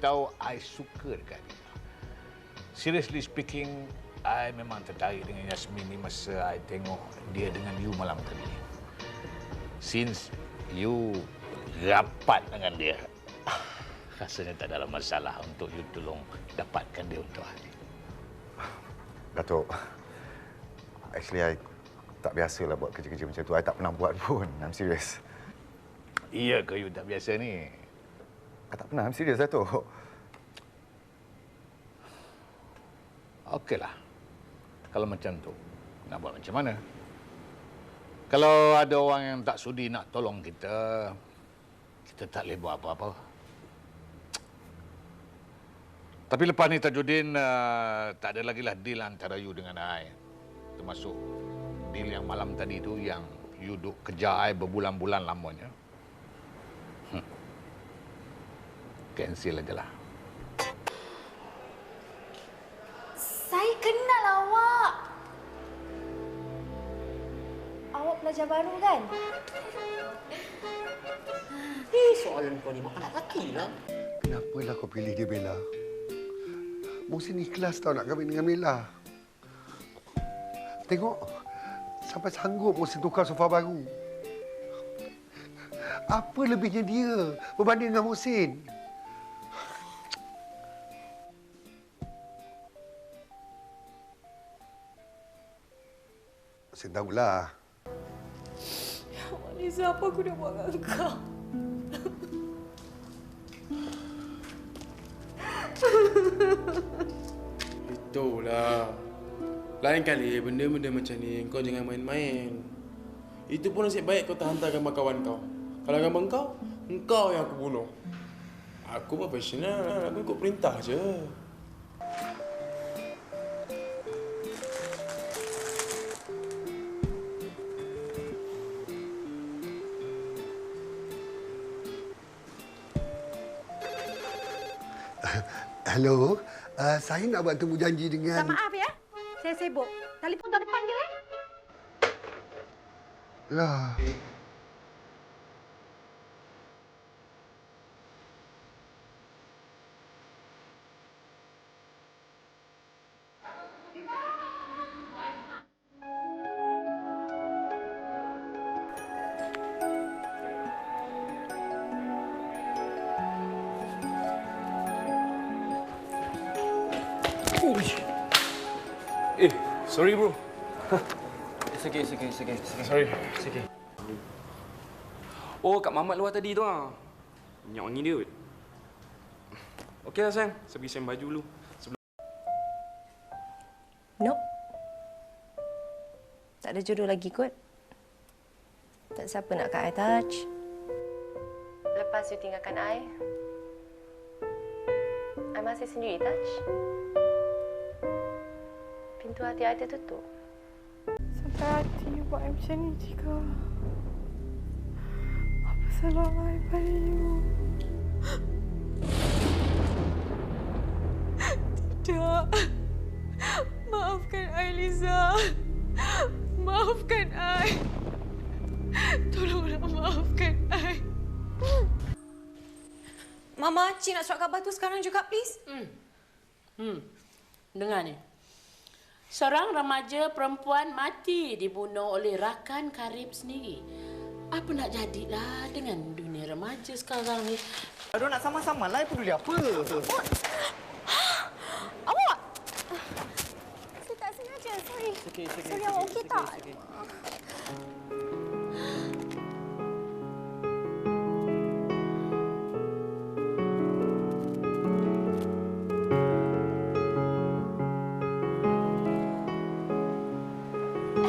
tahu I suka dekat dia. Seriously speaking, I memang tertarik dengan Yasmin ni masa I tengok dia dengan you malam tadi. Since you rapat dengan dia, rasanya tak ada masalah untuk you tolong dapatkan dia untuk I. Datuk, actually I tak biasalah buat kerja-kerja macam tu. I tak pernah buat pun. I'm serious. Iya ke you tak biasa ni? I tak pernah. I'm serious, Datuk. Okeylah. Kalau macam tu, nak buat macam mana? Kalau ada orang yang tak sudi nak tolong kita, kita tak boleh buat apa-apa. Tapi lepas ni Tajuddin, uh, tak ada lagi lah deal antara you dengan I. Termasuk deal yang malam tadi tu yang you duk kejar I berbulan-bulan lamanya. Hmm. Cancel aja lah. Saya kenal awak. Awak pelajar baru kan? Eh, soalan kau ni makan lelaki lah. Kenapalah kau pilih dia, Bella? Muhsin ikhlas tau nak kahwin dengan Bella. Tengok, sampai sanggup Muhsin tukar sofa baru. Apa lebihnya dia berbanding dengan Muhsin? Muhsin tahulah. Liza, apa aku dah buat dengan kau? Itulah. Lain kali benda-benda macam ni kau jangan main-main. Itu pun nasib baik kau tak hantar gambar kawan kau. Kalau gambar kau, engkau yang aku bunuh. Aku profesional, aku ikut perintah je. Hello, uh, saya nak buat temu janji dengan... Minta maaf ya. Saya sibuk. Telefon depan je eh. Lah. Eh, sorry bro. It's okay, it's okay, it's okay. It's okay. Sorry. It's okay. Oh, Kak Mamat luar tadi tu ah. Minyak wangi dia. Okey lah sayang. Saya pergi send baju dulu. Nope. Tak ada jodoh lagi kot. Tak siapa nak kat I touch. Lepas you tinggalkan I, I masih sendiri touch. Pintu hati I tertutup. Sampai hati you buat I macam ni, Cika. Apa salah I pada you? Tidak. Maafkan I, Liza. Maafkan I. Tolonglah maafkan I. Mama, Cik nak surat khabar tu sekarang juga, please. Hmm. Dengar ni. Seorang remaja perempuan mati dibunuh oleh rakan karib sendiri. Apa nak jadilah dengan dunia remaja sekarang ni? Aduh, nak sama-sama lah. Peduli apa? Awak! Saya tak sengaja, sorry. Sorry, awak okey tak?